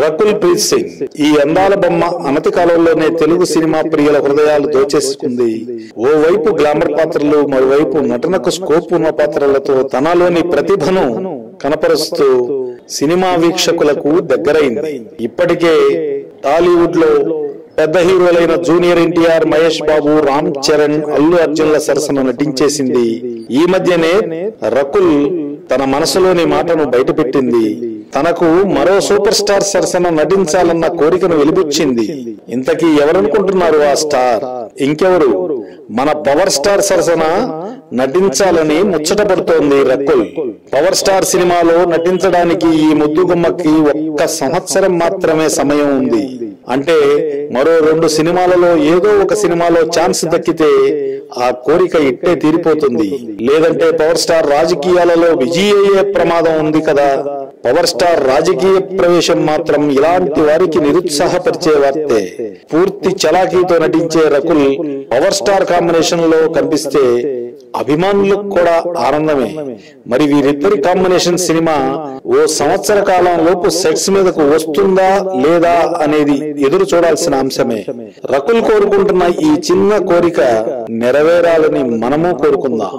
రకుల్ ప్రీత్ సింగ్. ఈ అందాల బొమ్మ అనతి కాలంలోనే తెలుగు సినిమా ప్రియుల హృదయాలు దోచేసుకుంది. ఓవైపు గ్లామర్ పాత్రలు మరోవైపు నటనకు స్కోప్ ఉన్న పాత్రలతో తనలోని ప్రతిభను కనపరుస్తూ సినిమా వీక్షకులకు దగ్గరైంది. ఇప్పటికే టాలీవుడ్లో పెద్ద హీరోలైన జూనియర్ ఎన్టీఆర్ మహేష్ బాబు రామ్ చరణ్ అల్లు అర్జున్ల సరసన నటించేసింది. ఈ మధ్యనే రకుల్ తన మనసులోని మాటను బయటపెట్టింది. తనకు మరో సూపర్ స్టార్ సరసన నటించాలన్న కోరికను వెలిబుచ్చింది. ఇంతకీ ఎవరనుకుంటున్నారు ఆ స్టార్? ఇంకెవరు? మన పవర్ స్టార్ సరసన నటించాలని ముచ్చట పడుతోంది రకుల్. పవర్ స్టార్ సినిమాలో నటించడానికి ఈ ముద్దుగుమ్మకి ఒక్క సంవత్సరం మాత్రమే సమయం ఉంది. అంటే మరో రెండు సినిమాలలో ఏదో ఒక సినిమాలో ఛాన్స్ దక్కితే ఆ కోరిక ఇట్టే తీరిపోతుంది. లేదంటే పవర్ స్టార్ రాజకీయాలలో విజయ అయ్యే ప్రమాదం ఉంది కదా. పవర్ స్టార్ రాజకీయ ప్రవేశం మాత్రం ఇలాంటి వారికి నిరుత్సాహపరిచే వార్తే. పూర్తి చలాకీతో నటించే రకుల్ పవర్ స్టార్ కాంబినేషన్లో కనిపిస్తే అభిమానులకు కూడా ఆనందమే. మరి వీరిద్దరి కాంబినేషన్ సినిమా ఓ సంవత్సర కాలం లోపు సెట్స్ మీదకు వస్తుందా లేదా అనేది ఎదురు చూడాల్సిన అంశమే. రకుల్ కోరుకుంటున్న ఈ చిన్న కోరిక నెరవేరాలని మనము కోరుకుందాం.